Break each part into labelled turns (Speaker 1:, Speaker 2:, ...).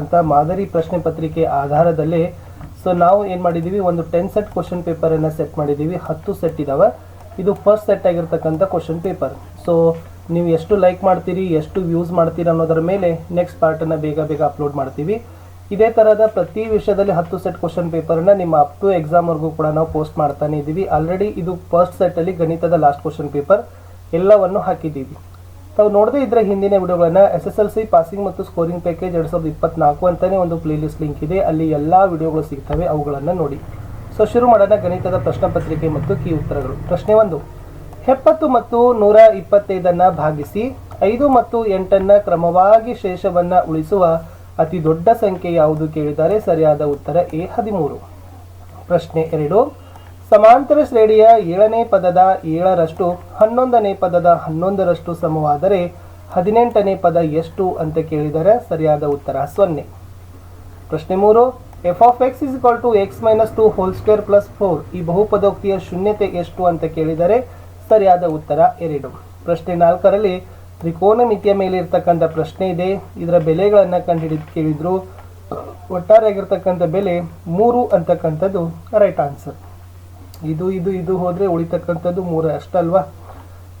Speaker 1: ಅಂತ ಮಾದರಿ ಪ್ರಶ್ನೆ ಪತ್ರಿಕೆ ಆಧಾರದಲ್ಲಿ. ಸೊ ನಾವು ಏನು ಮಾಡಿದ್ದೀವಿ ಒಂದು ಟೆನ್ ಸೆಟ್ ಕ್ವಶನ್ ಪೇಪರನ್ನು ಸೆಟ್ ಮಾಡಿದ್ದೀವಿ ಹತ್ತು ಸೆಟ್ ಇದಾವೆ. ಇದು ಫಸ್ಟ್ ಸೆಟ್ ಆಗಿರ್ತಕ್ಕಂಥ ಕ್ವಶನ್ ಪೇಪರ್ ಸೊ ನೀವು ಎಷ್ಟು ಲೈಕ್ ಮಾಡ್ತೀರಿ? ಎಷ್ಟು ವ್ಯೂಸ್ ಮಾಡ್ತೀರಿ ಅನ್ನೋದರ ಮೇಲೆ ನೆಕ್ಸ್ಟ್ ಪಾರ್ಟನ್ನು ಬೇಗ ಬೇಗ ಅಪ್ಲೋಡ್ ಮಾಡ್ತೀವಿ. ಇದೇ ಥರದ ಪ್ರತಿ ವಿಷಯದಲ್ಲಿ ಹತ್ತು ಸೆಟ್ ಕ್ವಶನ್ ಪೇಪರನ್ನು ನಿಮ್ಮ ಅಪ್ ಟು ಎಕ್ಸಾಮ್ವರೆಗೂ ಕೂಡ ನಾವು ಪೋಸ್ಟ್ ಮಾಡ್ತಾನೆ ಇದ್ದೀವಿ ಆಲ್ರೆಡಿ ಇದು ಫಸ್ಟ್ ಸೆಟ್ಟಲ್ಲಿ ಗಣಿತದ ಲಾಸ್ಟ್ ಕ್ವಶನ್ ಪೇಪರ್ ಎಲ್ಲವನ್ನು ಹಾಕಿದ್ದೀವಿ. ತಾವು ನೋಡದೇ ಇದ್ರೆ ಹಿಂದಿನ ವಿಡಿಯೋಗಳನ್ನ S S L C passing ಮತ್ತು ಸ್ಕೋರಿಂಗ್ ಪ್ಯಾಕೇಜ್ ಎರಡು ಸಾವಿರದ ಇಪ್ಪತ್ನಾಲ್ಕು ಅಂತಾನೆ ಒಂದು ಪ್ಲೇಲಿಸ್ಟ್ ಲಿಂಕ್ ಇದೆ. ಅಲ್ಲಿ ಎಲ್ಲ ವಿಡಿಯೋಗಳು ಸಿಗ್ತವೆ, ಅವುಗಳನ್ನು ನೋಡಿ. ಸೊ ಶುರು ಮಾಡೋಣ ಗಣಿತದ ಪ್ರಶ್ನೆ ಪತ್ರಿಕೆ ಮತ್ತು ಕೀ ಉತ್ತರಗಳು. ಪ್ರಶ್ನೆ ಒಂದು. ಎಪ್ಪತ್ತು ಮತ್ತು ನೂರ ಇಪ್ಪತ್ತೈದನ್ನು ಭಾಗಿಸಿ ಐದು ಮತ್ತು ಎಂಟನ್ನು ಕ್ರಮವಾಗಿ ಶೇಷವನ್ನು ಉಳಿಸುವ ಅತಿ ದೊಡ್ಡ ಸಂಖ್ಯೆ ಯಾವುದು ಕೇಳಿದರೆ ಸರಿಯಾದ ಉತ್ತರ ಎ ಹದಿಮೂರು. ಪ್ರಶ್ನೆ ಎರಡು. ಸಮಾಂತರ ಶ್ರೇಣಿಯ ಏಳನೇ ಪದದ ಏಳರಷ್ಟು, ಹನ್ನೊಂದನೇ ಪದದ ಹನ್ನೊಂದರಷ್ಟು ಸಮವಾದರೆ ಹದಿನೆಂಟನೇ ಪದ ಎಷ್ಟು ಅಂತ ಕೇಳಿದರೆ ಸರಿಯಾದ ಉತ್ತರ ಸೊನ್ನೆ. ಪ್ರಶ್ನೆ ಮೂರು F of X is equal to X minus two whole square plus four ಈ ಬಹುಪದೋಕ್ತಿಯ ಶೂನ್ಯತೆ ಎಷ್ಟು ಅಂತ ಕೇಳಿದರೆ ಸರಿಯಾದ ಉತ್ತರ ಎರಡು. ಪ್ರಶ್ನೆ ನಾಲ್ಕರಲ್ಲಿ ತ್ರಿಕೋನಮಿತಿಯ ಮೇಲೆ ಇರ್ತಕ್ಕಂಥ ಪ್ರಶ್ನೆ ಇದೆ. ಇದರ ಬೆಲೆಗಳನ್ನು ಕಂಡುಹಿಡಿದು ಕೇಳಿದ್ರು. ಒಟ್ಟಾರೆಯಾಗಿರ್ತಕ್ಕಂಥ ಬೆಲೆ ಮೂರು ಅಂತಕ್ಕಂಥದ್ದು ರೈಟ್ ಆನ್ಸರ್ ಇದು ಇದು ಇದು ಹೋದರೆ ಉಳಿತಕ್ಕಂಥದ್ದು ಮೂರು ಅಷ್ಟಲ್ವಾ?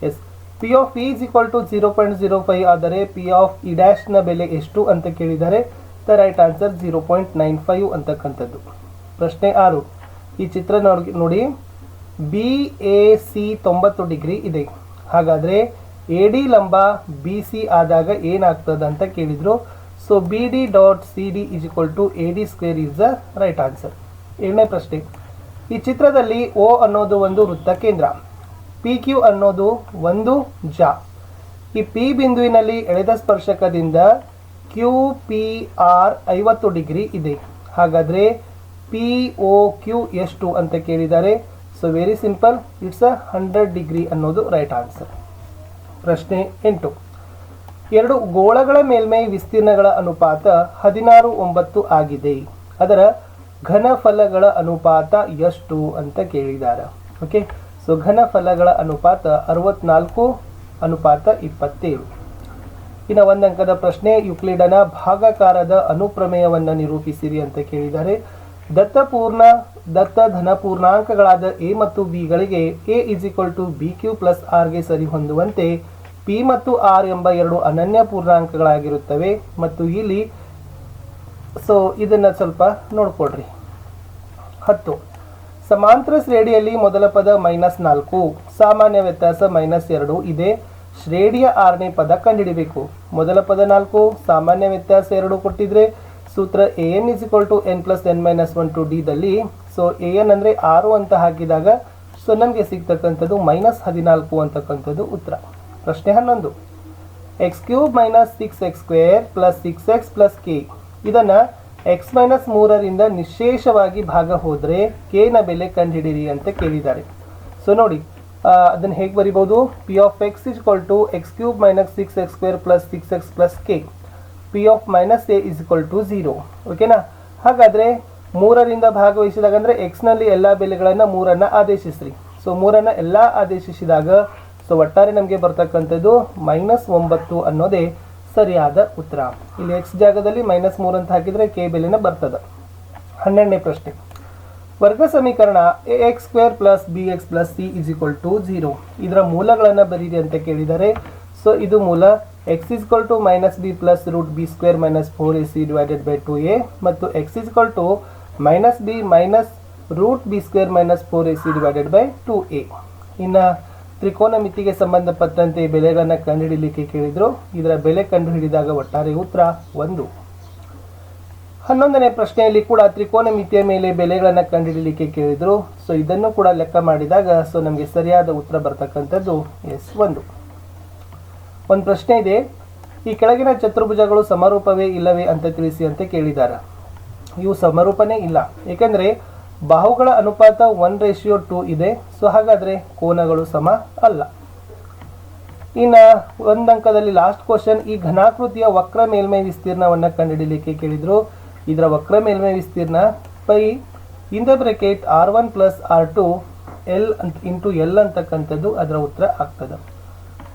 Speaker 1: S P of E is equal to zero point zero five ಆದರೆ ಪಿ ಆಫ್ ಇ ಡ್ಯಾಶ್ನ ಬೆಲೆ ಎಷ್ಟು ಅಂತ ಕೇಳಿದರೆ the right answer zero point nine five ಅಂತಕ್ಕಂಥದ್ದು. ಪ್ರಶ್ನೆ ಆರು. ಈ ಚಿತ್ರ ನೋಡಿ ನೋಡಿ. ಬಿ ಎ ಸಿ ತೊಂಬತ್ತು ಡಿಗ್ರಿ ಇದೆ. ಹಾಗಾದರೆ ಎ ಡಿ ಲಂಬ ಬಿ ಸಿ ಆದಾಗ ಏನಾಗ್ತದೆ ಅಂತ ಕೇಳಿದರು. So B D dot C D is equal to A D square is the right answer ಏಳನೇ ಪ್ರಶ್ನೆ. ಈ ಚಿತ್ರದಲ್ಲಿ ಓ ಅನ್ನೋದು ಒಂದು ವೃತ್ತ ಕೇಂದ್ರ. ಪಿ ಕ್ಯೂ ಅನ್ನೋದು ಒಂದು ಜ. ಈ ಪಿ ಬಿಂದುವಿನಲ್ಲಿ ಎಳೆದ ಸ್ಪರ್ಶಕದಿಂದ ಕ್ಯೂ ಪಿ ಆರ್ ಐವತ್ತು ಡಿಗ್ರಿ ಇದೆ. ಹಾಗಾದರೆ ಪಿ ಓ ಕ್ಯೂ ಎಷ್ಟು ಅಂತ ಕೇಳಿದ್ದಾರೆ so very simple it's a hundred degree ಅನ್ನೋದು ರೈಟ್ ಆನ್ಸರ್ ಪ್ರಶ್ನೆ ಎಂಟು. ಎರಡು ಗೋಳಗಳ ಮೇಲ್ಮೈ ವಿಸ್ತೀರ್ಣಗಳ ಅನುಪಾತ ಹದಿನಾರು ಒಂಬತ್ತು ಆಗಿದೆ. ಅದರ ಘನಫಲಗಳ ಅನುಪಾತ ಎಷ್ಟು ಅಂತ ಕೇಳಿದ್ದಾರೆ ಓಕೆ ಸೊ ಘನಫಲಗಳ ಅನುಪಾತ ಅರವತ್ನಾಲ್ಕು, ಅನುಪಾತ ಇಪ್ಪತ್ತೇಳು. ಇನ್ನು ಒಂದಂಕದ ಪ್ರಶ್ನೆ, ಯುಕ್ಲಿಡನ ಭಾಗಕಾರದ ಅನುಪ್ರಮೇಯವನ್ನು ನಿರೂಪಿಸಿರಿ ಅಂತ ಕೇಳಿದ್ದಾರೆ ದತ್ತಪೂರ್ಣ, ದತ್ತ ಧನ ಪೂರ್ಣಾಂಕಗಳಾದ ಎ ಮತ್ತು ಬಿಗಳಿಗೆ A is equal to B Q plus ಆರ್ಗೆ ಸರಿ ಹೊಂದುವಂತೆ ಪಿ ಮತ್ತು ಆರ್ ಎಂಬ ಎರಡು ಅನನ್ಯ ಪೂರ್ಣಾಂಕಗಳಾಗಿರುತ್ತವೆ. ಮತ್ತು ಇಲ್ಲಿ ಸೊ ಇದನ್ನು ಸ್ವಲ್ಪ ನೋಡ್ಕೊಳ್ರಿ. ಹತ್ತು. ಸಮಾಂತರ ಶ್ರೇಣಿಯಲ್ಲಿ ಮೊದಲ ಪದ ಮೈನಸ್ ನಾಲ್ಕು. ಸಾಮಾನ್ಯ ವ್ಯತ್ಯಾಸ ಮೈನಸ್ ಎರಡು. ಇದೆ ಶ್ರೇಣಿಯ ಆರನೇ ಪದ ಕಂಡುಹಿಡಿಬೇಕು. ಮೊದಲ ಪದ ನಾಲ್ಕು, ಸಾಮಾನ್ಯ ವ್ಯತ್ಯಾಸ ಎರಡು ಕೊಟ್ಟಿದ್ರೆ ಸೂತ್ರ A N is equal to N plus N minus one two ಡಿದಲ್ಲಿ so A N ಅಂದರೆ ಆರು ಅಂತ ಹಾಕಿದಾಗ ಸೊ ನಮಗೆ ಸಿಗ್ತಕ್ಕಂಥದ್ದು ಮೈನಸ್ ಹದಿನಾಲ್ಕು ಅಂತಕ್ಕಂಥದ್ದು ಉತ್ತರ. ಪ್ರಶ್ನೆ ಹನ್ನೊಂದು. X cube minus six X square plus six X plus K ಇದನ್ನು ಎಕ್ಸ್ ಮೈನಸ್ ಮೂರರಿಂದ ನಿಶೇಷವಾಗಿ ಭಾಗ ಹೋದರೆ ಕೆ ನ ಬೆಲೆ ಕಂಡುಹಿಡಿರಿ ಅಂತ ಕೇಳಿದ್ದಾರೆ. ಸೊ ನೋಡಿ ಅದನ್ನು ಹೇಗೆ ಬರಿಬೋದು P of X is equal to X cube minus six X square plus six X plus K P of minus A is equal to zero ಓಕೆನಾ ಹಾಗಾದರೆ ಮೂರರಿಂದ ಭಾಗವಹಿಸಿದಾಗ ಅಂದರೆ ಎಕ್ಸ್ನಲ್ಲಿ ಎಲ್ಲ ಬೆಲೆಗಳನ್ನು ಮೂರನ್ನು ಆದೇಶಿಸ್ರಿ. ಸೊ ಮೂರನ್ನು ಎಲ್ಲ ಆದೇಶಿಸಿದಾಗ ಸೊ ಒಟ್ಟಾರೆ ನಮಗೆ ಬರ್ತಕ್ಕಂಥದ್ದು ಮೈನಸ್ ಒಂಬತ್ತು ಅನ್ನೋದೇ ಸರಿಯಾದ ಉತ್ತರ. ಇಲ್ಲಿ ಎಕ್ಸ್ ಜಾಗದಲ್ಲಿ ಮೈನಸ್ ಮೂರು ಅಂತ ಹಾಕಿದರೆ ಕೆ ಬೆಲೆನ ಬರ್ತದೆ. ಹನ್ನೆರಡನೇ ಪ್ರಶ್ನೆ. ವರ್ಗ ಸಮೀಕರಣ A X square plus B X plus C is equal to zero ಇದರ ಮೂಲಗಳನ್ನು ಬರೀರಿ ಅಂತ ಕೇಳಿದರೆ ಸೊ ಇದು ಮೂಲ X is equal to minus B plus root B square minus four A C divided by two A ಮತ್ತು X is equal to minus B minus root B square minus four A C divided by two A ಇನ್ನು ತ್ರಿಕೋನ ಮಿತಿಗೆ ಸಂಬಂಧಪಟ್ಟಂತೆ ಬೆಲೆಗಳನ್ನು ಕಂಡುಹಿಡಿಯಲಿಕ್ಕೆ ಕೇಳಿದರು. ಇದರ ಬೆಲೆ ಕಂಡುಹಿಡಿದಾಗ ಒಟ್ಟಾರೆ ಉತ್ತರ ಒಂದು. ಹನ್ನೊಂದನೇ ಪ್ರಶ್ನೆಯಲ್ಲಿ ಕೂಡ ತ್ರಿಕೋನ ಮಿತಿಯ ಮೇಲೆ ಬೆಲೆಗಳನ್ನು ಕಂಡುಹಿಡಿಯಲಿಕ್ಕೆ ಕೇಳಿದರು. ಸೊ ಇದನ್ನು ಕೂಡ ಲೆಕ್ಕ ಮಾಡಿದಾಗ ಸೊ ನಮಗೆ ಸರಿಯಾದ ಉತ್ತರ ಬರ್ತಕ್ಕಂಥದ್ದು ಎಸ್ ಒಂದು. ಒಂದು ಪ್ರಶ್ನೆ ಇದೆ. ಈ ಕೆಳಗಿನ ಚತುರ್ಭುಜಗಳು ಸಮರೂಪವೇ ಇಲ್ಲವೇ ಅಂತ ತಿಳಿಸಿ ಅಂತ ಕೇಳಿದ್ದಾರೆ ಇವು ಸಮರೂಪನೇ ಇಲ್ಲ. ಏಕೆಂದರೆ ಬಾಹುಗಳ ಅನುಪಾತ ಒನ್ ರೇಷಿಯೋ ಟು ಇದೆ. ಸೊ ಹಾಗಾದರೆ ಕೋನಗಳು ಸಮ ಅಲ್ಲ. ಇನ್ನು ಒಂದು ಅಂಕದಲ್ಲಿ ಲಾಸ್ಟ್ ಕ್ವಶನ್ ಈ ಘನಾಕೃತಿಯ ವಕ್ರ ಮೇಲ್ಮೈ ವಿಸ್ತೀರ್ಣವನ್ನು ಕಂಡುಹಿಡಿಯಲಿಕ್ಕೆ ಕೇಳಿದರು. ಇದರ ವಕ್ರ ಮೇಲ್ಮೈ ವಿಸ್ತೀರ್ಣ pi in the bracket R one plus R two L ಅಂತ ಇಂಟು ಎಲ್ ಅಂತಕ್ಕಂಥದ್ದು ಅದರ ಉತ್ತರ ಆಗ್ತದೆ.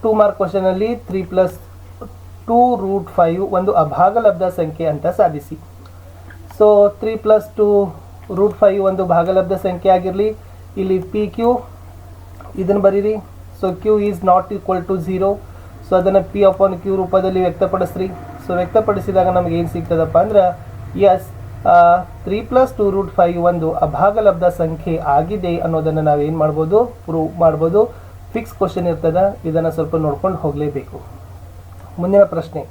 Speaker 1: Two mark ಕ್ವಶನಲ್ಲಿ three plus two root five ಒಂದು ಅಭಾಗಲಬ್ಧ ಸಂಖ್ಯೆ ಅಂತ ಸಾಧಿಸಿ. So three plus two root five ಒಂದು ಭಾಗಲಬ್ಧ ಸಂಖ್ಯೆ ಆಗಿರಲಿ. ಇಲ್ಲಿ ಪಿ ಕ್ಯೂ ಇದನ್ನು ಬರೀರಿ. So Q is not equal to zero so ಅದನ್ನು ಪಿ ಅಪಾನ್ ಕ್ಯೂ ರೂಪದಲ್ಲಿ ವ್ಯಕ್ತಪಡಿಸ್ರಿ. ಸೊ ವ್ಯಕ್ತಪಡಿಸಿದಾಗ ನಮ್ಗೆ ಏನು ಸಿಗ್ತದಪ್ಪ ಅಂದ್ರೆ S three plus two root five ಒಂದು ಅಭಾಗಲಬ್ಧ ಸಂಖ್ಯೆ ಆಗಿದೆ ಅನ್ನೋದನ್ನು ನಾವೇನು ಮಾಡ್ಬೋದು? ಪ್ರೂವ್ ಮಾಡ್ಬೋದು. ಫಿಕ್ಸ್ ಕ್ವಶನ್ ಇರ್ತದ. ಇದನ್ನು ಸ್ವಲ್ಪ ನೋಡ್ಕೊಂಡು ಹೋಗಲೇಬೇಕು. ಮುಂದಿನ ಪ್ರಶ್ನೆ.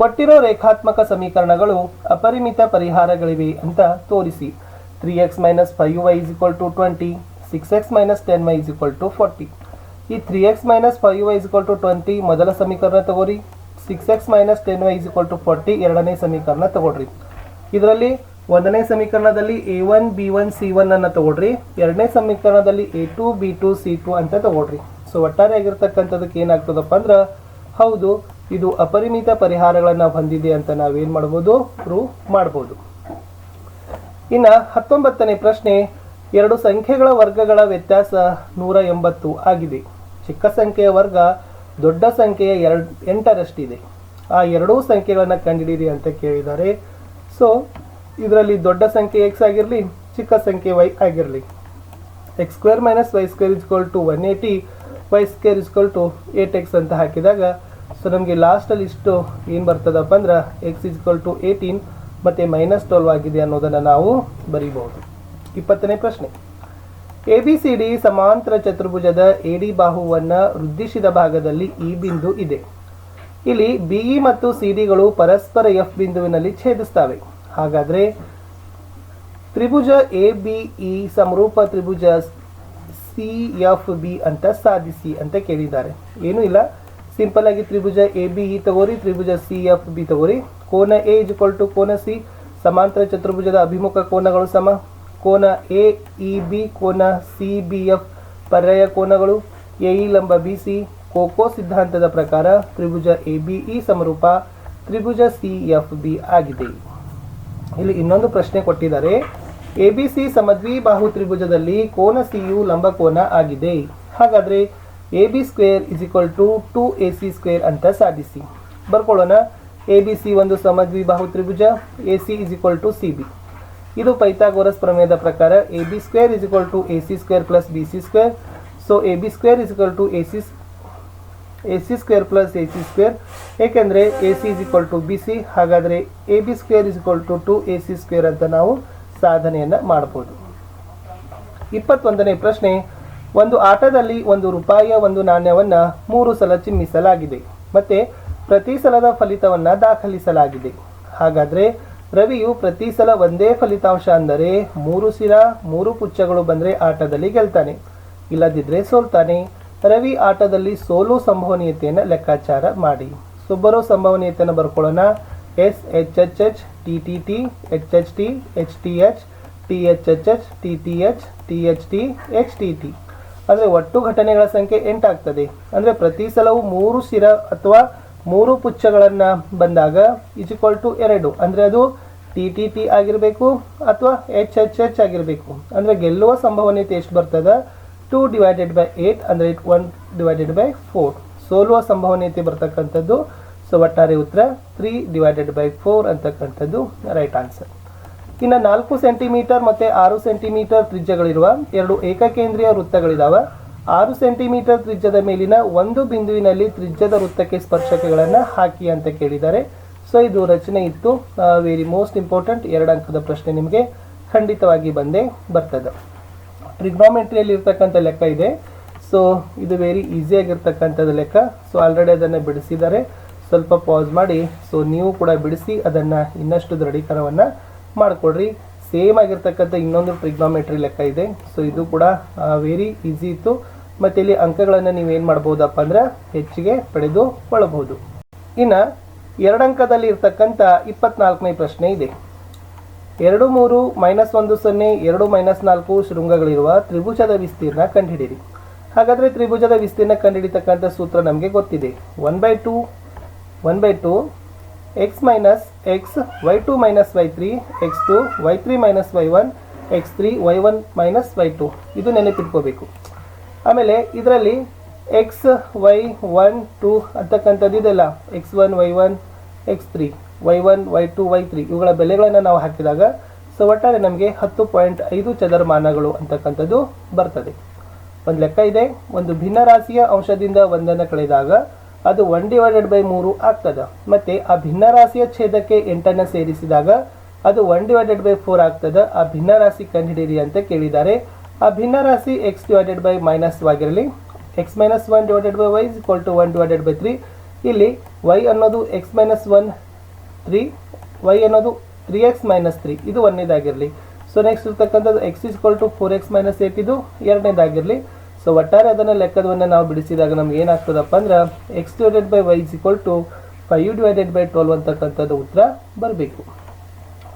Speaker 1: ಕೊಟ್ಟಿರೋ ರೇಖಾತ್ಮಕ ಸಮೀಕರಣಗಳು ಅಪರಿಮಿತ ಪರಿಹಾರಗಳಿವೆ ಅಂತ ತೋರಿಸಿ. Three X minus five Y is equal to twenty six X minus ten Y is equal to forty ಈ three X minus five Y is equal to twenty ಮೊದಲ ಸಮೀಕರಣ ತಗೋರಿ. Six X minus ten Y is equal to forty ಎರಡನೇ ಸಮೀಕರಣ ತಗೊಳ್ರಿ. ಇದರಲ್ಲಿ ಒಂದನೇ ಸಮೀಕರಣದಲ್ಲಿ A one B one C one ಅನ್ನು ತಗೊಳ್ರಿ. ಎರಡನೇ ಸಮೀಕರಣದಲ್ಲಿ A two B two C two ಅಂತ ತಗೊಳ್ರಿ. ಸೊ ಒಟ್ಟಾರೆ ಆಗಿರ್ತಕ್ಕಂಥದಕ್ಕೆ ಏನಾಗ್ತದಪ್ಪ ಅಂದ್ರೆ, ಹೌದು, ಇದು ಅಪರಿಮಿತ ಪರಿಹಾರಗಳನ್ನು ಹೊಂದಿದೆ ಅಂತ ನಾವೇನು ಮಾಡ್ಬೋದು? ಪ್ರೂವ್ ಮಾಡ್ಬೋದು. ಇನ್ನು ಹತ್ತೊಂಬತ್ತನೇ ಪ್ರಶ್ನೆ, ಎರಡು ಸಂಖ್ಯೆಗಳ ವರ್ಗಗಳ ವ್ಯತ್ಯಾಸ ನೂರ ಎಂಬತ್ತು ಆಗಿದೆ. ಚಿಕ್ಕ ಸಂಖ್ಯೆಯ ವರ್ಗ ದೊಡ್ಡ ಸಂಖ್ಯೆಯ ಎರಡು, ಎಂಟರಷ್ಟಿದೆ. ಆ ಎರಡೂ ಸಂಖ್ಯೆಗಳನ್ನು ಕಂಡುಹಿಡಿಯಿರಿ ಅಂತ ಕೇಳಿದ್ದಾರೆ. ಸೊ ಇದರಲ್ಲಿ ದೊಡ್ಡ ಸಂಖ್ಯೆ ಎಕ್ಸ್ ಆಗಿರಲಿ, ಚಿಕ್ಕ ಸಂಖ್ಯೆ ವೈ ಆಗಿರಲಿ. X square minus Y square is equal to one eighty Y square is equal to eight X ಅಂತ ಹಾಕಿದಾಗ ಸೊ ನಮಗೆ ಲಾಸ್ಟಲ್ಲಿ ಇಷ್ಟು ಏನು ಬರ್ತದಪ್ಪ ಅಂದ್ರೆ X is equal to eighteen ಮತ್ತು ಮೈನಸ್ ಟ್ವೆಲ್ವ್ ಆಗಿದೆ ಅನ್ನೋದನ್ನು ನಾವು ಬರೀಬಹುದು. ಇಪ್ಪತ್ತನೇ ಪ್ರಶ್ನೆ. ಎ ಬಿ ಸಿ ಡಿ ಸಮಾಂತರ ಚತುರ್ಭುಜದ ಎ ಡಿ ಬಾಹುವನ್ನು ವೃದ್ಧಿಸಿದ ಭಾಗದಲ್ಲಿ ಈ ಬಿಂದು ಇದೆ. ಇಲ್ಲಿ ಬಿಇ ಮತ್ತು ಸಿ ಡಿಗಳು ಪರಸ್ಪರ ಎಫ್ ಬಿಂದುವಿನಲ್ಲಿ ಛೇದಿಸ್ತವೆ. ಹಾಗಾದರೆ ತ್ರಿಭುಜ ಎ ಬಿ ಇ ಸಮರೂಪ ತ್ರಿಭುಜ ಸಿ ಎಫ್ ಬಿ ಅಂತ ಸಾಧಿಸಿ ಅಂತ ಕೇಳಿದ್ದಾರೆ. ಏನೂ ಇಲ್ಲ. ಸಿಂಪಲ್ ಆಗಿ ತ್ರಿಭುಜ ಎ ಬಿ ಇ ತಗೋರಿ, ತ್ರಿಭುಜ ಸಿ ಎಫ್ ಬಿ ತಗೋರಿ. ಕೋನ ಎ ಇಸ್ ಇಕ್ವಲ್ ಟು ಕೋನ ಸಿ, ಸಮಾಂತರ ಚತುರ್ಭುಜದ ಅಭಿಮುಖ ಕೋನಗಳು ಸಮ. ಕೋನ ಎ, ಇ, ಬಿ, ಕೋನ ಸಿ, ಬಿ, ಎಫ್, ಪರ್ಯಾಯ ಕೋನಗಳು. ಎ, ಇ ಲಂಬ ಬಿ, ಸಿ ಕೋಕೋ ಸಿದ್ಧಾಂತದ ಪ್ರಕಾರ ತ್ರಿಭುಜ ಎ, ಬಿ, ಇ ಸಮರೂಪ ತ್ರಿಭುಜ ಸಿ, ಎಫ್, ಬಿ ಆಗಿದೆ. ಇಲ್ಲಿ ಇನ್ನೊಂದು ಪ್ರಶ್ನೆ ಕೊಟ್ಟಿದ್ದಾರೆ. ಎ, ಬಿ, ಸಿ ಸಮದ್ವಿಬಾಹು ತ್ರಿಭುಜದಲ್ಲಿ ಕೋನ ಸಿ, ಯು ಲಂಬ ಕೋನ ಆಗಿದೆ. ಹಾಗಾದರೆ A, B square is equal to two A, C square ಅಂತ ಸಾಧಿಸಿ. ಬರ್ಕೊಳ್ಳೋಣ. ಎ ಬಿ ಸಿ ಒಂದು ಸಮದ್ವಿಬಾಹು ತ್ರಿಭುಜ, A C is equal to C B. ಇದು ಪೈಥಾಗೋರಸ್ ಪ್ರಮೇಯದ ಪ್ರಕಾರ A B square is equal to A C square plus B C square. So A B square is equal to A C A C square plus A C square. ಏಕೆಂದರೆ A C is equal to B C, ಹಾಗಾದರೆ A B square is equal to two A C square ಅಂತ ನಾವು ಸಾಧನೆಯನ್ನು ಮಾಡ್ಬೋದು. ಇಪ್ಪತ್ತೊಂದನೇ ಪ್ರಶ್ನೆ, ಒಂದು ಆಟದಲ್ಲಿ ಒಂದು ರೂಪಾಯಿಯ ಒಂದು ನಾಣ್ಯವನ್ನು ಮೂರು ಸಲ ಚಿಮ್ಮಿಸಲಾಗಿದೆ. ಮತ್ತು ಪ್ರತಿ ಸಲದ ಫಲಿತವನ್ನು ದಾಖಲಿಸಲಾಗಿದೆ. ಹಾಗಾದರೆ ರವಿಯು ಪ್ರತಿ ಸಲ ಒಂದೇ ಫಲಿತಾಂಶ ಅಂದರೆ ಮೂರು ಸಿರ ಮೂರು ಪುಚ್ಚಗಳು ಬಂದರೆ ಆಟದಲ್ಲಿ ಗೆಲ್ತಾನೆ. ಇಲ್ಲದಿದ್ರೆ ಸೋಲ್ತಾನೆ. ರವಿ ಆಟದಲ್ಲಿ ಸೋಲು ಸಂಭವನೀಯತೆಯನ್ನು ಲೆಕ್ಕಾಚಾರ ಮಾಡಿ. ಸೊ ಬರೋ ಸಂಭವನೀಯತೆಯನ್ನು ಬರ್ಕೊಳ್ಳೋಣ. S H H H, T T T, H H T H T H T H H H, T T H T H T H T T. ಅಂದರೆ ಒಟ್ಟು ಘಟನೆಗಳ ಸಂಖ್ಯೆ ಎಂಟಾಗ್ತದೆ. ಅಂದರೆ ಪ್ರತಿ ಸಲವೂ ಮೂರು ಸಿರ ಅಥವಾ ಮೂರು ಪುಚ್ಛಗಳನ್ನು ಬಂದಾಗ ಇಸ್ ಈಕ್ವಲ್ ಟು ಎರಡು. ಅಂದರೆ ಅದು ಟಿ ಟಿ ಟಿ ಆಗಿರಬೇಕು ಅಥವಾ ಎಚ್ ಎಚ್ ಎಚ್ ಆಗಿರಬೇಕು. ಅಂದರೆ ಗೆಲ್ಲುವ ಸಂಭವನೀಯತೆ ಎಷ್ಟು ಬರ್ತದೆ? ಟೂ ಡಿವೈಡೆಡ್ ಬೈ ಏಯ್ಟ್ ಅಂದರೆ it one divided by four ಸೋಲುವ ಸಂಭವನೀಯತೆ ಬರ್ತಕ್ಕಂಥದ್ದು. ಸೊ ಒಟ್ಟಾರೆ ಉತ್ತರ ತ್ರೀ ಡಿವೈಡೆಡ್ ಬೈ ಫೋರ್ ಅಂತಕ್ಕಂಥದ್ದು ರೈಟ್ ಆನ್ಸರ್ ಇನ್ನು ನಾಲ್ಕು ಸೆಂಟಿಮೀಟರ್ ಮತ್ತು ಆರು ಸೆಂಟಿಮೀಟರ್ ತ್ರಿಜ್ಯಗಳಿರುವ ಎರಡು ಏಕಕೇಂದ್ರೀಯ ವೃತ್ತಗಳಿದಾವೆ. ಆರು ಸೆಂಟಿಮೀಟರ್ ತ್ರಿಜ್ಯದ ಮೇಲಿನ ಒಂದು ಬಿಂದುವಿನಲ್ಲಿ ತ್ರಿಜ್ಯದ ವೃತ್ತಕ್ಕೆ ಸ್ಪರ್ಶಕಗಳನ್ನು ಹಾಕಿ ಅಂತ ಕೇಳಿದ್ದಾರೆ. ಸೊ ಇದು ರಚನೆ ಇತ್ತು. ವೆರಿ ಮೋಸ್ಟ್ ಇಂಪಾರ್ಟೆಂಟ್ ಎರಡು ಅಂಕದ ಪ್ರಶ್ನೆ ನಿಮಗೆ ಖಂಡಿತವಾಗಿ ಬಂದೇ ಬರ್ತದೆ. ಟ್ರಿಗ್ನೋಮೆಟ್ರಿಯಲ್ಲಿ ಇರ್ತಕ್ಕಂಥ ಲೆಕ್ಕ ಇದೆ. ಸೊ ಇದು ವೆರಿ ಈಸಿಯಾಗಿರ್ತಕ್ಕಂಥದ್ದು ಲೆಕ್ಕ. ಸೊ ಆಲ್ರೆಡಿ ಅದನ್ನು ಬಿಡಿಸಿದ್ದಾರೆ. ಸ್ವಲ್ಪ ಪಾಸ್ ಮಾಡಿ. ಸೊ ನೀವು ಕೂಡ ಬಿಡಿಸಿ ಅದನ್ನು ಇನ್ನಷ್ಟು ದೃಢೀಕರಣವನ್ನು ಮಾಡಿಕೊಡ್ರಿ. ಸೇಮ್ ಆಗಿರ್ತಕ್ಕಂಥ ಇನ್ನೊಂದು ಟ್ರಿಗ್ನೋಮೆಟ್ರಿ ಲೆಕ್ಕ ಇದೆ. ಸೊ ಇದು ಕೂಡ ವೆರಿ ಈಸಿ ಇತ್ತು. ಮತ್ತು ಇಲ್ಲಿ ಅಂಕಗಳನ್ನು ನೀವೇನು ಮಾಡ್ಬೋದಪ್ಪ ಅಂದ್ರೆ ಹೆಚ್ಚಿಗೆ ಪಡೆದುಕೊಳ್ಳಬಹುದು ಇನ್ನು ಎರಡು ಅಂಕದಲ್ಲಿ ಇರ್ತಕ್ಕಂಥ ಇಪ್ಪತ್ನಾಲ್ಕನೇ ಪ್ರಶ್ನೆ ಇದೆ. ಎರಡು ಮೂರು ಮೈನಸ್ ಒಂದು ಸೊನ್ನೆ, ಎರಡು ಮೈನಸ್ ನಾಲ್ಕು ಶೃಂಗಗಳಿರುವ ತ್ರಿಭುಜದ ವಿಸ್ತೀರ್ಣ ಕಂಡುಹಿಡಿಯಿರಿ ಹಾಗಾದರೆ ತ್ರಿಭುಜದ ವಿಸ್ತೀರ್ಣ ಕಂಡುಹಿಡಿತಕ್ಕಂಥ ಸೂತ್ರ ನಮಗೆ ಗೊತ್ತಿದೆ. One by two one by two X two Y three minus Y one X three Y one minus Y two ಇದು ನೆನಪಿಟ್ಕೋಬೇಕು. ಆಮೇಲೆ ಇದರಲ್ಲಿ ಎಕ್ಸ್ ವೈ ಒನ್ ಟು ಅಂತಕ್ಕಂಥದ್ದು ಇದೆಲ್ಲ X one Y one X three Y one Y two Y three ಇವುಗಳ ಬೆಲೆಗಳನ್ನು ನಾವು ಹಾಕಿದಾಗ ಸೊ ಒಟ್ಟಾರೆ ನಮಗೆ ಹತ್ತು ಪಾಯಿಂಟ್ ಐದು ಚದರಮಾನಗಳು ಅಂತಕ್ಕಂಥದ್ದು ಬರ್ತದೆ. ಒಂದು ಲೆಕ್ಕ ಇದೆ. ಒಂದು ಭಿನ್ನ ರಾಶಿಯ ಅಂಶದಿಂದ ಒಂದನ್ನು ಕಳೆದಾಗ ಅದು ಒನ್ ಡಿವೈಡೆಡ್ ಬೈ ಮೂರು ಆಗ್ತದೆ. ಮತ್ತು ಆ ಭಿನ್ನರಾಶಿಯ ಛೇದಕ್ಕೆ ಎಂಟನ್ನು ಸೇರಿಸಿದಾಗ ಅದು ಒನ್ ಡಿವೈಡೆಡ್ ಬೈ ಫೋರ್ ಆಗ್ತದೆ. ಆ ಭಿನ್ನರಾಶಿ ಕಂಡುಹಿಡಿಯಿರಿ ಅಂತ ಕೇಳಿದ್ದಾರೆ. ಆ ಭಿನ್ನರಾಶಿ ಎಕ್ಸ್ ಡಿವೈಡೆಡ್ ಬೈ ಮೈನಸ್ ಆಗಿರಲಿ X minus one divided by Y is equal to one divided by three ಇಲ್ಲಿ ವೈ ಅನ್ನೋದು X minus one three Y ಅನ್ನೋದು ತ್ರೀ ಎಕ್ಸ್ ಮೈನಸ್ ತ್ರೀ ಇದು ಒಂದನೇದಾಗಿರಲಿ ಸೊ ನೆಕ್ಸ್ಟ್ ಇರ್ತಕ್ಕಂಥದ್ದು X is to four X minus eight ಇದು ಎರಡನೇದಾಗಿರಲಿ. So ಒಟ್ಟಾರೆ ಅದನ್ನು ಲೆಕ್ಕದವನ್ನು ನಾವು ಬಿಡಿಸಿದಾಗ ನಮ್ಗೆ ಏನಾಗ್ತದಪ್ಪ ಅಂದ್ರೆ X divided by Y is equal to five divided by twelve ಅಂತಕ್ಕಂಥದ್ದು ಉತ್ತರ ಬರಬೇಕು.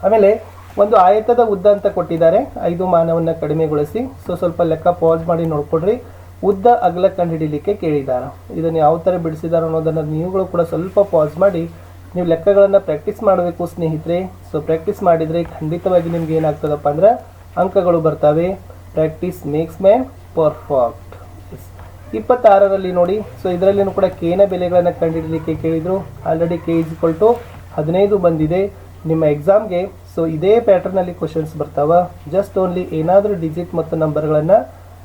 Speaker 1: ಆಮೇಲೆ ಒಂದು ಆಯತದ ಉದ್ದ ಅಂತ ಕೊಟ್ಟಿದ್ದಾರೆ. ಐದು ಮಾನವನ್ನು ಕಡಿಮೆಗೊಳಿಸಿ. ಸೊ ಸ್ವಲ್ಪ ಲೆಕ್ಕ ಪಾಸ್ ಮಾಡಿ ನೋಡ್ಕೊಡ್ರಿ. ಉದ್ದ ಅಗಲ ಕಂಡುಹಿಡಿಲಿಕ್ಕೆ ಕೇಳಿದ್ದಾರೆ ಇದನ್ನು ಯಾವ ಥರ ಬಿಡಿಸಿದ್ದಾರೆ ಅನ್ನೋದನ್ನು ನೀವುಗಳು ಕೂಡ ಸ್ವಲ್ಪ ಪಾಸ್ ಮಾಡಿ. ನೀವು ಲೆಕ್ಕಗಳನ್ನು ಪ್ರಾಕ್ಟೀಸ್ ಮಾಡಬೇಕು ಸ್ನೇಹಿತರೆ. ಸೊ ಪ್ರಾಕ್ಟೀಸ್ ಮಾಡಿದರೆ ಖಂಡಿತವಾಗಿ ನಿಮ್ಗೆ ಏನಾಗ್ತದಪ್ಪ ಅಂದ್ರೆ ಅಂಕಗಳು ಬರ್ತವೆ. ಪ್ರಾಕ್ಟೀಸ್ ಮೇಕ್ಸ್ ಮ್ಯಾನ್ ಪರ್ಫಾಕ್ಟ್ ಇಪ್ಪತ್ತಾರರಲ್ಲಿ ನೋಡಿ. ಸೊ ಇದರಲ್ಲಿನೂ ಕೂಡ ಕೇನ ಬೆಲೆಗಳನ್ನು ಕಂಡುಹಿಡಲಿಕ್ಕೆ ಕೇಳಿದರು. Already K is equal to ಹದಿನೈದು ಬಂದಿದೆ. ನಿಮ್ಮ ಎಕ್ಸಾಮ್ಗೆ ಸೊ ಇದೇ ಪ್ಯಾಟರ್ನಲ್ಲಿ ಕ್ವಶನ್ಸ್ ಬರ್ತಾವ. ಜಸ್ಟ್ ಓನ್ಲಿ ಏನಾದರೂ ಡಿಜಿಟ್ ಮತ್ತು ನಂಬರ್ಗಳನ್ನು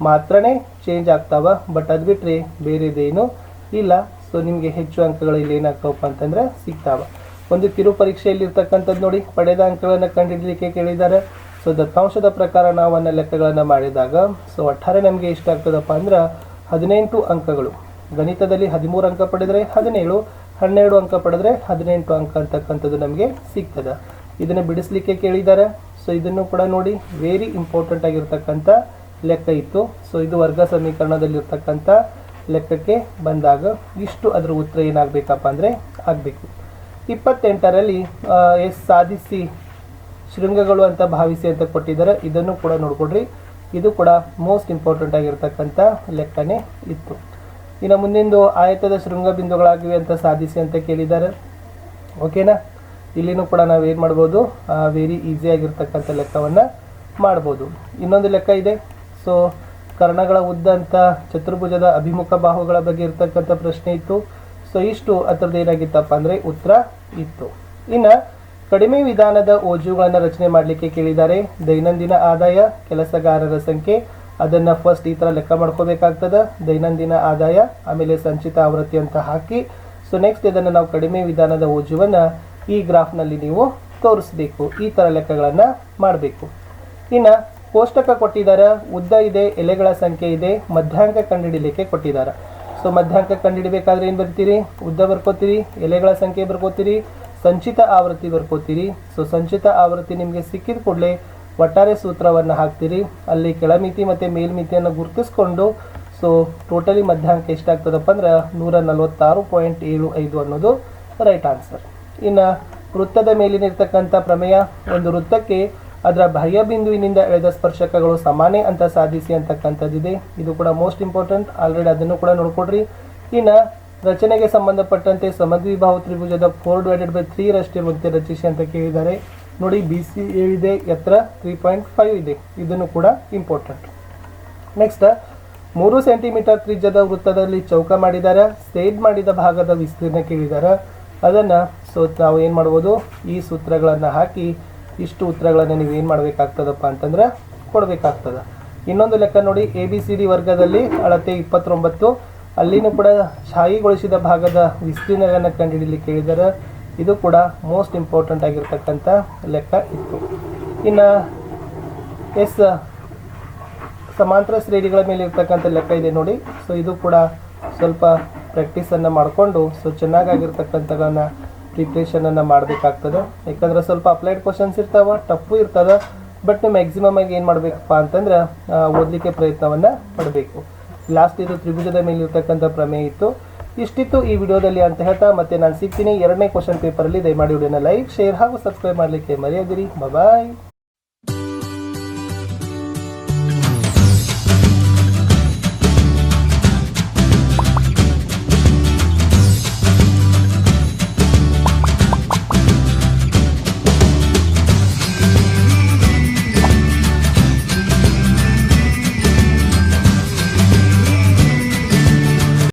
Speaker 1: ಮಾತ್ರನೇ ಚೇಂಜ್ ಆಗ್ತಾವ. ಬಟ್ ಅದು ಬಿಟ್ಟರೆ ಬೇರೆದೇನು ಇಲ್ಲ. ಸೊ ನಿಮಗೆ ಹೆಚ್ಚು ಅಂಕಗಳು ಇಲ್ಲಿ ಏನಾಗ್ತಾವಪ್ಪ ಅಂತಂದ್ರೆ ಸಿಗ್ತಾವ. ಒಂದು ಕಿರು ಪರೀಕ್ಷೆಯಲ್ಲಿ ನೋಡಿ. ಪಡೆದ ಅಂಕಗಳನ್ನು ಕಂಡುಹಿಡಲಿಕ್ಕೆ ಕೇಳಿದ್ದಾರೆ. ಸೊ ದತ್ತಾಂಶದ ಪ್ರಕಾರ ನಾವು ಅನ್ನ ಲೆಕ್ಕಗಳನ್ನು ಮಾಡಿದಾಗ ಸೊ ಒಟ್ಟಾರೆ ನಮಗೆ ಇಷ್ಟ ಆಗ್ತದಪ್ಪ ಅಂದ್ರೆ ಹದಿನೆಂಟು ಅಂಕಗಳು. ಗಣಿತದಲ್ಲಿ ಹದಿಮೂರು ಅಂಕ ಪಡೆದರೆ ಹದಿನೇಳು, ಹನ್ನೆರಡು ಅಂಕ ಪಡೆದ್ರೆ ಹದಿನೆಂಟು ಅಂಕ ಅಂತಕ್ಕಂಥದ್ದು ನಮಗೆ ಸಿಗ್ತದೆ. ಇದನ್ನು ಬಿಡಿಸ್ಲಿಕ್ಕೆ ಕೇಳಿದ್ದಾರೆ ಸೊ ಇದನ್ನು ಕೂಡ ನೋಡಿ ವೆರಿ ಇಂಪಾರ್ಟೆಂಟ್ ಆಗಿರ್ತಕ್ಕಂಥ ಲೆಕ್ಕ ಇತ್ತು. ಸೊ ಇದು ವರ್ಗ ಸಮೀಕರಣದಲ್ಲಿರ್ತಕ್ಕಂಥ ಲೆಕ್ಕಕ್ಕೆ ಬಂದಾಗ ಇಷ್ಟು ಅದರ ಉತ್ತರ ಏನಾಗಬೇಕಪ್ಪ ಅಂದರೆ ಆಗಬೇಕು. ಇಪ್ಪತ್ತೆಂಟರಲ್ಲಿ ಎಸ್ ಸಾಧಿಸಿ ಶೃಂಗಗಳು ಅಂತ ಭಾವಿಸಿ ಅಂತ ಕೊಟ್ಟಿದ್ದಾರೆ. ಇದನ್ನು ಕೂಡ ನೋಡ್ಕೊಡ್ರಿ ಇದು ಕೂಡ ಮೋಸ್ಟ್ ಇಂಪಾರ್ಟೆಂಟ್ ಆಗಿರ್ತಕ್ಕಂಥ ಲೆಕ್ಕನೇ ಇತ್ತು. ಇನ್ನು ಮುಂದಿಂದು ಆಯತದ ಶೃಂಗ ಬಿಂದುಗಳಾಗಿವೆ ಅಂತ ಸಾಧಿಸಿ ಅಂತ ಕೇಳಿದ್ದಾರೆ. ಓಕೆನಾ? ಇಲ್ಲಿನೂ ಕೂಡ ನಾವು ಏನು ಮಾಡ್ಬೋದು? ವೆರಿ ಈಸಿ ಆಗಿರ್ತಕ್ಕಂಥ ಲೆಕ್ಕವನ್ನು ಮಾಡ್ಬೋದು. ಇನ್ನೊಂದು ಲೆಕ್ಕ ಇದೆ. ಸೊ ಕರ್ಣಗಳ ಉದ್ದ ಅಂತ ಚತುರ್ಭುಜದ ಅಭಿಮುಖ ಬಾಹುಗಳ ಬಗ್ಗೆ ಇರ್ತಕ್ಕಂಥ ಪ್ರಶ್ನೆ ಇತ್ತು. ಸೊ ಇಷ್ಟು ಅದರದ್ದು ಏನಾಗಿತ್ತಪ್ಪ ಅಂದರೆ ಉತ್ತರ ಇತ್ತು. ಇನ್ನು ಕಡಿಮೆ ವಿಧಾನದ ಓಜುಗಳನ್ನು ರಚನೆ ಮಾಡಲಿಕ್ಕೆ ಕೇಳಿದ್ದಾರೆ. ದೈನಂದಿನ ಆದಾಯ, ಕೆಲಸಗಾರರ ಸಂಖ್ಯೆ, ಅದನ್ನು ಫಸ್ಟ್ ಈ ಥರ ಲೆಕ್ಕ ಮಾಡ್ಕೋಬೇಕಾಗ್ತದೆ. ದೈನಂದಿನ ಆದಾಯ, ಆಮೇಲೆ ಸಂಚಿತ ಆವೃತ್ತಿ ಅಂತ ಹಾಕಿ. ಸೊ ನೆಕ್ಸ್ಟ್ ಇದನ್ನು ನಾವು ಕಡಿಮೆ ವಿಧಾನದ ಓಜುವನ್ನು ಈ ಗ್ರಾಫ್ನಲ್ಲಿ ನೀವು ತೋರಿಸಬೇಕು. ಈ ಥರ ಲೆಕ್ಕಗಳನ್ನು ಮಾಡಬೇಕು. ಇನ್ನು ಕೋಷ್ಟಕ ಕೊಟ್ಟಿದ್ದಾರೆ ಉದ್ದ ಇದೆ, ಎಲೆಗಳ ಸಂಖ್ಯೆ ಇದೆ, ಮಧ್ಯಾಂಕ ಕಂಡುಹಿಡಿಲಿಕ್ಕೆ ಕೊಟ್ಟಿದ್ದಾರೆ ಸೊ ಮಧ್ಯಾಂಕ ಕಂಡುಹಿಡಬೇಕಾದ್ರೆ ಏನು ಬರ್ತೀರಿ? ಉದ್ದ ಬರ್ಕೋತೀರಿ, ಎಲೆಗಳ ಸಂಖ್ಯೆ ಬರ್ಕೋತೀರಿ ಸಂಚಿತ ಆವೃತ್ತಿ ಬರ್ಕೋತೀರಿ. ಸೊ ಸಂಚಿತ ಆವೃತ್ತಿ ನಿಮಗೆ ಸಿಕ್ಕಿದ ಕೂಡಲೇ ಒಟ್ಟಾರೆ ಸೂತ್ರವನ್ನು ಹಾಕ್ತೀರಿ. ಅಲ್ಲಿ ಕೆಳಮಿತಿ ಮತ್ತು ಮೇಲ್ಮಿತಿಯನ್ನು ಗುರುತಿಸ್ಕೊಂಡು ಸೊ ಟೋಟಲಿ ಮಧ್ಯಾಹ್ನಕ್ಕೆ ಎಷ್ಟಾಗ್ತದಪ್ಪ ಅಂದ್ರೆ ನೂರ ನಲವತ್ತಾರು ಪಾಯಿಂಟ್ ಏಳು ಐದು ಅನ್ನೋದು ರೈಟ್ ಆನ್ಸರ್ ಇನ್ನು ವೃತ್ತದ ಮೇಲಿನಿರ್ತಕ್ಕಂಥ ಪ್ರಮೇಯ, ಒಂದು ವೃತ್ತಕ್ಕೆ ಅದರ ಬಾಹ್ಯ ಬಿಂದುವಿನಿಂದ ಎಳೆದ ಸ್ಪರ್ಶಕಗಳು ಸಮಾನೇ ಅಂತ ಸಾಧಿಸಿ ಅಂತಕ್ಕಂಥದ್ದಿದೆ. ಇದು ಕೂಡ ಮೋಸ್ಟ್ ಇಂಪಾರ್ಟೆಂಟ್ ಆಲ್ರೆಡಿ ಅದನ್ನು ಕೂಡ ನೋಡ್ಕೊಡ್ರಿ. ಇನ್ನು ರಚನೆಗೆ ಸಂಬಂಧಪಟ್ಟಂತೆ ಸಮದ್ವಿಬಾಹು ತ್ರಿಭುಜದ ಫೋರ್ ಡಿವೈಡೆಡ್ ಬೈ ತ್ರೀ ರಷ್ಟಿರುವಂತೆ ರಚಿಸಿ ಅಂತ ಕೇಳಿದ್ದಾರೆ. ನೋಡಿ ಬಿ ಸಿ ಇದೆ, ಎತ್ತರ ತ್ರೀ ಪಾಯಿಂಟ್ ಫೈವ್ ಇದೆ. ಇದನ್ನು ಕೂಡ ಇಂಪಾರ್ಟೆಂಟ್ ನೆಕ್ಸ್ಟ್ ಮೂರು ಸೆಂಟಿಮೀಟರ್ ತ್ರಿಜ್ಯದ ವೃತ್ತದಲ್ಲಿ ಚೌಕ ಮಾಡಿದ್ದಾರೆ. ಸೇಡ್ ಮಾಡಿದ ಭಾಗದ ವಿಸ್ತೀರ್ಣ ಕೇಳಿದ್ದಾರೆ ಅದನ್ನು ಸೊ ನಾವು ಏನು ಮಾಡ್ಬೋದು? ಈ ಸೂತ್ರಗಳನ್ನು ಹಾಕಿ ಇಷ್ಟು ಉತ್ತರಗಳನ್ನು ನೀವು ಏನು ಮಾಡಬೇಕಾಗ್ತದಪ್ಪ ಅಂತಂದ್ರೆ ಕೊಡಬೇಕಾಗ್ತದೆ. ಇನ್ನೊಂದು ಲೆಕ್ಕ ನೋಡಿ ಎ ಬಿ ಸಿ ಡಿ ವರ್ಗದಲ್ಲಿ ಅಳತೆ ಇಪ್ಪತ್ತೊಂಬತ್ತು ಅಲ್ಲಿನೂ ಕೂಡ ಶಾಯಿಗೊಳಿಸಿದ ಭಾಗದ ವಿಸ್ತೀರ್ಣಗಳನ್ನು ಕಂಡುಹಿಡಿಯಲಿಕ್ಕೆ ಕೇಳಿದರೆ ಇದು ಕೂಡ ಮೋಸ್ಟ್ ಇಂಪಾರ್ಟೆಂಟ್ ಆಗಿರ್ತಕ್ಕಂಥ ಲೆಕ್ಕ ಇತ್ತು. ಇನ್ನು ಎಸ್ ಸಮಾಂತರ ಶ್ರೇಣಿಗಳ ಮೇಲೆ ಇರ್ತಕ್ಕಂಥ ಲೆಕ್ಕ ಇದೆ ನೋಡಿ. ಸೊ ಇದು ಕೂಡ ಸ್ವಲ್ಪ ಪ್ರ್ಯಾಕ್ಟೀಸನ್ನು ಮಾಡಿಕೊಂಡು ಸೊ ಚೆನ್ನಾಗಾಗಿರ್ತಕ್ಕಂಥಗಳನ್ನು ಪ್ರಿಪ್ರೇಷನನ್ನು ಮಾಡಬೇಕಾಗ್ತದೆ. ಯಾಕಂದ್ರೆ ಸ್ವಲ್ಪ ಅಪ್ಲೈಡ್ ಕ್ವಶನ್ಸ್ ಇರ್ತಾವೆ ಟಫು ಇರ್ತದೆ ಬಟ್ ಮ್ಯಾಕ್ಸಿಮಮ್ ಆಗಿ ಏನು ಮಾಡಬೇಕಪ್ಪ ಅಂತಂದ್ರೆ ಓದಲಿಕ್ಕೆ ಪ್ರಯತ್ನವನ್ನು ಪಡಬೇಕು. ಲಾಸ್ಟ್ ಇದು ತ್ರಿಭುಜದ ಮೇಲೆ ಇರ್ತಕ್ಕಂಥ ಪ್ರಮೇಯ ಇತ್ತು. ಇಷ್ಟಿತ್ತು ಈ ವಿಡಿಯೋದಲ್ಲಿ ಅಂತ ಹೇಳ್ತಾ ಮತ್ತೆ ನಾನು ಸಿಗ್ತೀನಿ ಎರಡನೇ ಕ್ವಶನ್ ಪೇಪರಲ್ಲಿ ದಯಮಾಡಿ ವಿಡಿಯೋನ ಲೈಕ್ ಶೇರ್ ಹಾಗೂ ಸಬ್ಸ್ಕ್ರೈಬ್ ಮಾಡಲಿಕ್ಕೆ ಮರೆಯದಿರಿ. ಬಾಯ್